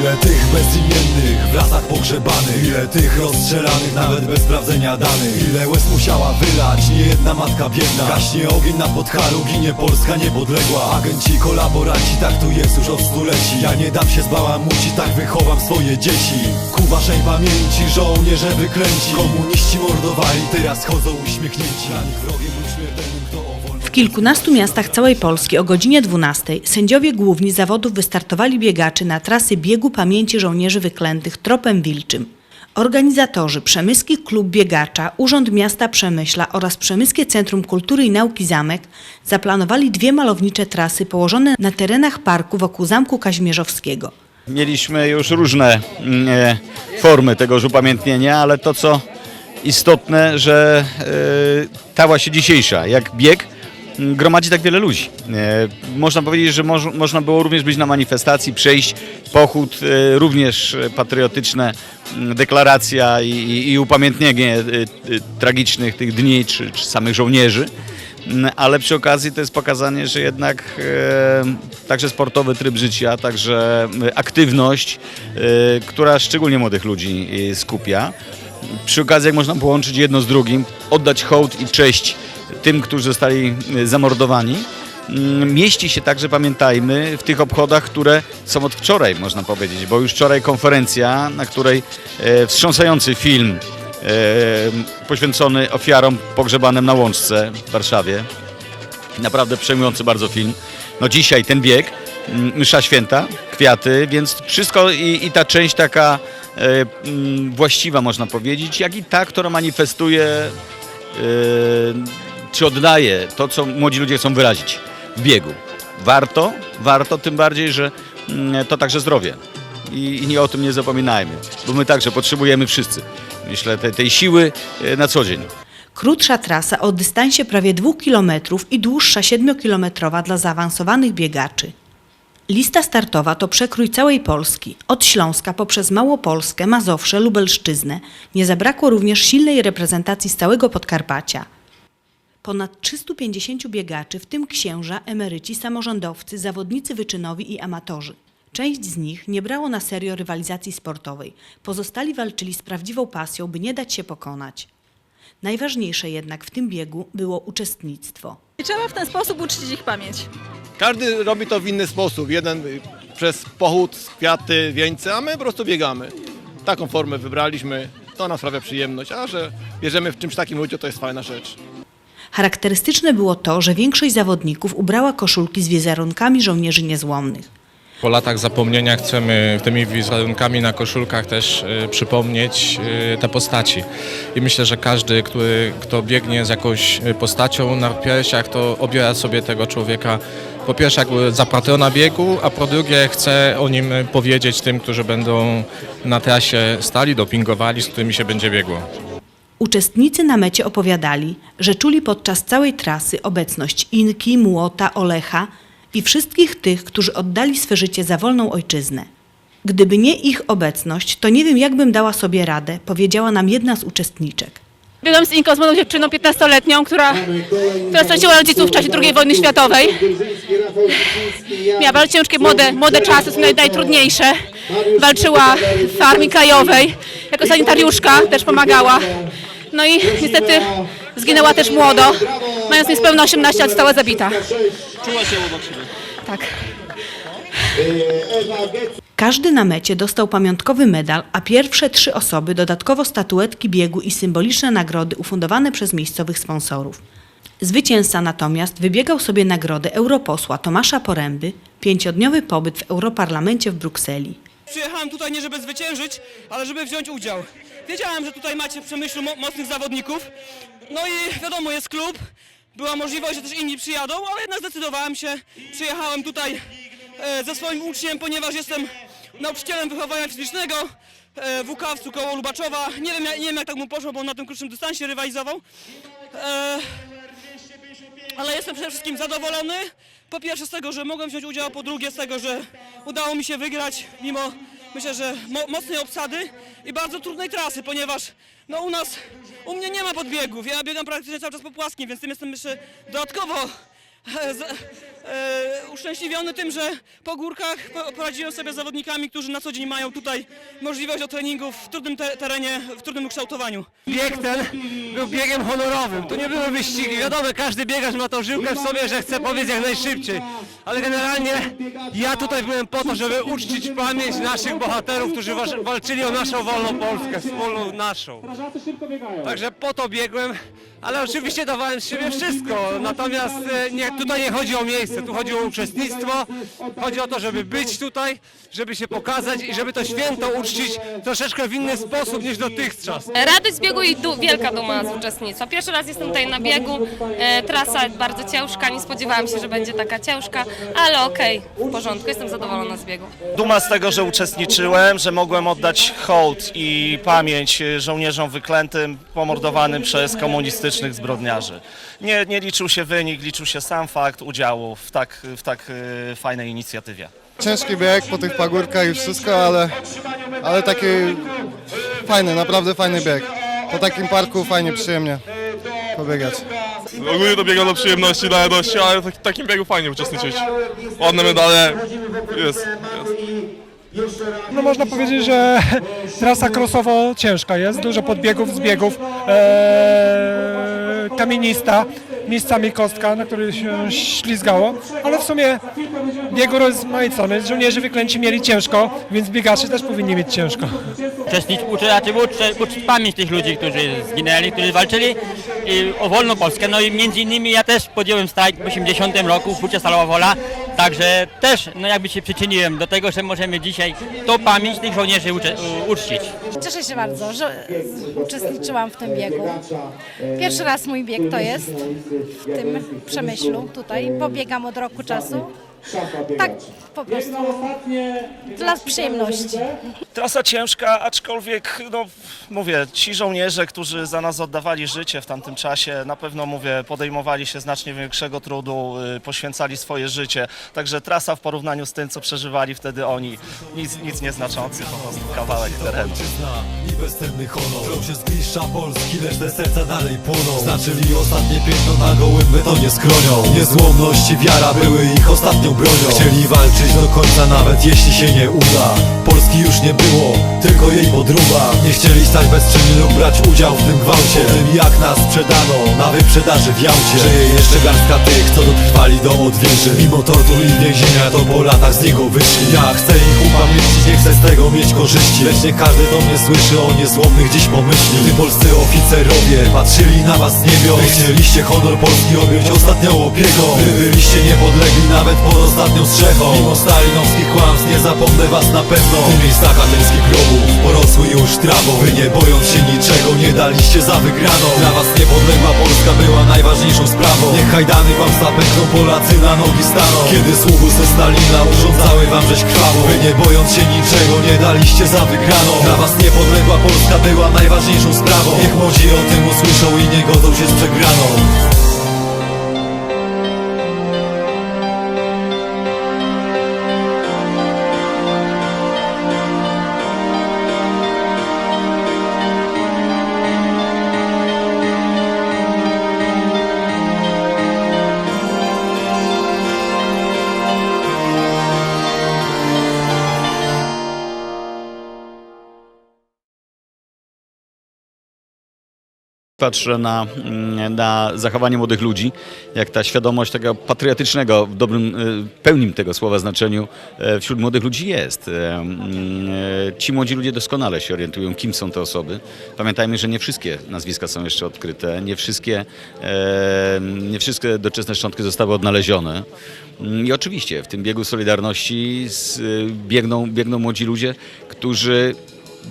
Ile tych bezimiennych w lasach pogrzebanych? Ile tych rozstrzelanych nawet bez sprawdzenia danych? Ile łez musiała wylać? Nie jedna matka biedna. Gaśnie ogień na Podhalu, ginie Polska niepodległa. Agenci, kolaboranci, tak tu jest już od stuleci. Ja nie dam się zbałamucić, tak wychowam swoje dzieci. Ku waszej pamięci żołnierze wyklęci. Komuniści mordowali, teraz chodzą uśmiechnięci. Dla nich wrogiem kilkunastu miastach całej Polski o godzinie 12 sędziowie główni zawodów wystartowali biegaczy na trasy biegu pamięci żołnierzy wyklętych tropem wilczym. Organizatorzy Przemyski Klub Biegacza, Urząd Miasta Przemyśla oraz Przemyskie Centrum Kultury i Nauki Zamek zaplanowali dwie malownicze trasy położone na terenach parku wokół Zamku Kazimierzowskiego. Mieliśmy już różne mm, e, formy tegoż upamiętnienia, ale to co istotne, że e, ta właśnie dzisiejsza, jak bieg, gromadzi tak wiele ludzi. E, można powiedzieć, że moż, można było również być na manifestacji, przejść pochód, e, również patriotyczne, m, deklaracja i, i, i upamiętnienie e, tragicznych tych dni, czy, czy samych żołnierzy. Mm, ale przy okazji to jest pokazanie, że jednak także sportowy tryb życia, także aktywność, która szczególnie młodych ludzi skupia. Przy okazji jak można połączyć jedno z drugim, oddać hołd i cześć tym, którzy zostali e, zamordowani. Mm, Mieści się także, pamiętajmy, w tych obchodach, które są od wczoraj, można powiedzieć, bo już wczoraj konferencja, na której e, wstrząsający film e, poświęcony ofiarom pogrzebanym na Łączce w Warszawie. Naprawdę przejmujący bardzo film. No dzisiaj ten bieg, mm, msza święta, kwiaty, więc wszystko i, i ta część taka e, mm, właściwa można powiedzieć, jak i ta, która manifestuje czy oddaje to, co młodzi ludzie chcą wyrazić w biegu. Warto, warto, tym bardziej, że mm, to także zdrowie. I, I nie o tym nie zapominajmy, bo my także potrzebujemy wszyscy, myślę, tej, tej siły e, na co dzień. Krótsza trasa o dystansie prawie 2 km i dłuższa 7-kilometrowa dla zaawansowanych biegaczy. Lista startowa to przekrój całej Polski, od Śląska poprzez Małopolskę, Mazowsze, Lubelszczyznę. Nie zabrakło również silnej reprezentacji z całego Podkarpacia. Ponad 350 biegaczy, w tym księża, emeryci, samorządowcy, zawodnicy wyczynowi i amatorzy. Część z nich nie brało na serio rywalizacji sportowej. Pozostali walczyli z prawdziwą pasją, by nie dać się pokonać. Najważniejsze jednak w tym biegu było uczestnictwo. Trzeba w ten sposób uczcić ich pamięć. Każdy robi to w inny sposób. Jeden y, przez pochód, kwiaty, wieńce, a my po prostu biegamy. Taką formę wybraliśmy, to nam sprawia przyjemność, a że bierzemy w czymś takim udział, to jest fajna rzecz. Charakterystyczne było to, że większość zawodników ubrała koszulki z wizerunkami żołnierzy niezłomnych. Po latach zapomnienia chcemy tymi wizerunkami na koszulkach też e, przypomnieć e, te postaci. I myślę, że każdy, który, kto biegnie z jakąś e, postacią na piersiach, to obiera sobie tego człowieka po pierwsze jakby za patrona biegu, a po drugie chce o nim powiedzieć tym, którzy będą na trasie stali, dopingowali, z którymi się będzie biegło. Uczestnicy na mecie opowiadali, że czuli podczas całej trasy obecność Inki, Młota, Olecha i wszystkich tych, którzy oddali swe życie za wolną ojczyznę. Gdyby nie ich obecność, to nie wiem, jak bym dała sobie radę, powiedziała nam jedna z uczestniczek. Biegam z Inką, z młodą dziewczyną 15-letnią, która, która straciła rodziców w czasie II wojny światowej. Miała bardzo ciężkie młode, młode czasy, są naj, najtrudniejsze. Walczyła w Armii Krajowej, jako sanitariuszka też pomagała. No i niestety zginęła też młodo, mając niespełna 18 lat, została zabita. Czuła się obok siebie. Tak. Każdy na mecie dostał pamiątkowy medal, a pierwsze trzy osoby dodatkowo statuetki biegu i symboliczne nagrody ufundowane przez miejscowych sponsorów. Zwycięzca natomiast wybiegał sobie nagrodę europosła Tomasza Poręby, pięciodniowy pobyt w Europarlamencie w Brukseli. Przyjechałem tutaj nie żeby zwyciężyć, ale żeby wziąć udział. Wiedziałem, że tutaj macie w Przemyślu mo- mocnych zawodników. No i wiadomo, jest klub. Była możliwość, że też inni przyjadą, ale jednak zdecydowałem się. Przyjechałem tutaj ze swoim uczniem, ponieważ jestem nauczycielem wychowania fizycznego e, w Łukawcu koło Lubaczowa. Nie wiem, nie wiem jak tak mu poszło, bo on na tym krótszym dystansie rywalizował. E, ale jestem przede wszystkim zadowolony. Po pierwsze z tego, że mogłem wziąć udział, po drugie z tego, że udało mi się wygrać mimo myślę, że mo- mocnej obsady i bardzo trudnej trasy, ponieważ no u nas, u mnie nie ma podbiegów. Ja biegam praktycznie cały czas po płaskim, więc tym jestem jeszcze dodatkowo e, e, uszczęśliwiony tym, że po górkach po- poradziłem sobie z zawodnikami, którzy na co dzień mają tutaj możliwość do w trudnym te, terenie, w trudnym ukształtowaniu. Bieg ten był biegiem honorowym. To nie były wyścigi. Wiadomo, każdy biegacz ma tą żyłkę w sobie, że chce powiedz jak najszybciej. Ale generalnie ja tutaj byłem po to, żeby uczcić pamięć naszych bohaterów, którzy wa- walczyli o naszą wolną Polskę, wspólną naszą. Także po to biegłem, ale oczywiście dawałem z siebie wszystko. Natomiast e, nie, tutaj nie chodzi o miejsce, tu chodzi o uczestnictwo. Chodzi o to, żeby być tutaj, żeby się pokazać i żeby to święto uczcić troszeczkę w inny sposób niż dotychczas. Radość z biegu i du- wielka duma z uczestnictwa. Pierwszy raz jestem tutaj na biegu. E, trasa bardzo ciężka, nie spodziewałam się, że będzie taka ciężka, ale okej, w porządku, jestem zadowolona z biegu. Duma z tego, że uczestniczyłem, że mogłem oddać hołd i pamięć żołnierzom wyklętym, pomordowanym przez komunistycznych zbrodniarzy. Nie, nie liczył się wynik, liczył się sam fakt udziału w tak, w tak e, fajnej inicjatywie. Ciężki bieg po tych pagórkach i wszystko, ale, ale taki fajny, naprawdę fajny bieg. Po takim parku fajnie, przyjemnie pobiegać. Ogólnie to biegam do przyjemności, dla radości, ale w takim biegu fajnie uczestniczyć. Ładne medale, jest, jest. No można powiedzieć, że trasa crossowo ciężka jest, dużo podbiegów, zbiegów, e, kamienista, miejscami kostka, na której się ślizgało, ale w sumie biegu rozmaicony, żołnierze wyklęci mieli ciężko, więc biegacze też powinni mieć ciężko. Uczestnic, uczy, raczej uczę, uczyć pamięć tych ludzi, którzy zginęli, którzy walczyli i o wolną Polskę. No i między innymi ja też podjąłem strajk w 80 roku w Hucie Stalowa Wola, także też no jakby się przyczyniłem do tego, że możemy dzisiaj tą pamięć tych żołnierzy ucze, u, uczcić. Cieszę się bardzo, że uczestniczyłam w tym biegu. Pierwszy raz mój bieg to jest w tym przemyślu tutaj. Pobiegam od roku czasu. Tak po prostu dla przyjemności. Trasa ciężka, aczkolwiek, no mówię, ci żołnierze, którzy za nas oddawali życie w tamtym czasie, na pewno, mówię, podejmowali się znacznie większego trudu, y, poświęcali swoje życie. Także trasa w porównaniu z tym, co przeżywali wtedy oni, nic, nic nieznaczący, po prostu kawałek terenu. Ojczyzna i bezcenny honor Krok się zbliższa Polski, lecz te serca dalej płoną Znaczyli ostatnie piętno na gołym betonie skronią Niezłomność i wiara były ich ostatnią bronią. Chcieli walczyć do końca nawet jeśli się nie uda. Polski już nie było, tylko jej podruba Nie chcieli stać bezczynni lub brać udział w tym gwałcie. Po tym jak nas sprzedano na wyprzedaży w Jałcie. Żyje jeszcze garstka tych, co dotrwali do odwieży. Mimo tortur i więzienia to po latach z niego wyszli. Ja chcę ich upamiętnić, nie chcę z tego mieć korzyści. Lecz nie każdy do mnie słyszy o niezłomnych dziś pomyśli. Gdy polscy oficerowie patrzyli na was z niebios chcieliście honor Polski objąć ostatnią opieką. Wy byliście niepodlegli nawet pod ostatnią strzechą. Mimo stalinowskich kłamstw nie zapomnę was na pewno. W miejscach ateńskich grobów porosły już trawą. Wy nie bojąc się niczego nie daliście za wygraną. Dla was niepodległa Polska była najważniejszą sprawą. Niech hajdany wam zapękną Polacy na nogi staną. Kiedy sługu ze Stalina urządzały wam rzeź krwawą. Wy nie bojąc się niczego nie daliście za wygraną. Dla was niepodległa Polska była najważniejszą sprawą. Niech młodzi o tym usłyszą i nie godzą się z przegraną Patrzę na, mm, na zachowanie młodych ludzi, jak ta świadomość tego patriotycznego, w dobrym, y, pełnym tego słowa znaczeniu e, wśród młodych ludzi jest. E, Ci młodzi ludzie doskonale się orientują, kim są te osoby. Pamiętajmy, że nie wszystkie nazwiska są jeszcze odkryte, nie wszystkie, e, nie wszystkie doczesne szczątki zostały odnalezione. Mm, I oczywiście w tym biegu Solidarności y, biegną, biegną młodzi ludzie, którzy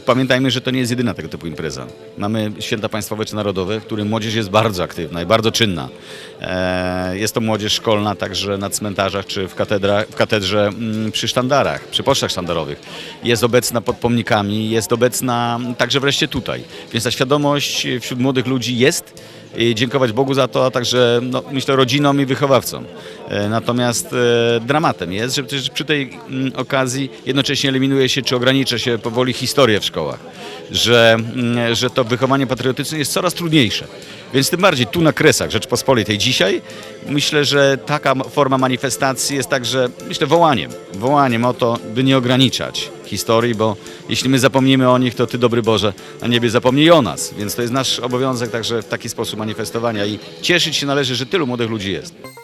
Pamiętajmy, że to nie jest jedyna tego typu impreza. Mamy święta państwowe czy narodowe, w którym młodzież jest bardzo aktywna i bardzo czynna. E, Jest to młodzież szkolna także na cmentarzach czy w, katedra, w katedrze mm, przy sztandarach, przy pocztach sztandarowych. Jest obecna pod pomnikami, jest obecna także wreszcie tutaj. Więc ta świadomość wśród młodych ludzi jest i dziękować Bogu za to, a także no, myślę rodzinom i wychowawcom. E, Natomiast e, dramatem jest, że przy tej mm, okazji jednocześnie eliminuje się czy ogranicza się powoli historię w szkołach, że, mm, że to wychowanie patriotyczne jest coraz trudniejsze. Więc tym bardziej tu na Kresach Rzeczpospolitej dzisiaj myślę, że taka forma manifestacji jest także, myślę, wołaniem. Wołaniem o to, by nie ograniczać historii, bo jeśli my zapomnimy o nich, to Ty, dobry Boże, na niebie zapomnij o nas. Więc to jest nasz obowiązek także w taki sposób manifestowania i cieszyć się należy, że tylu młodych ludzi jest.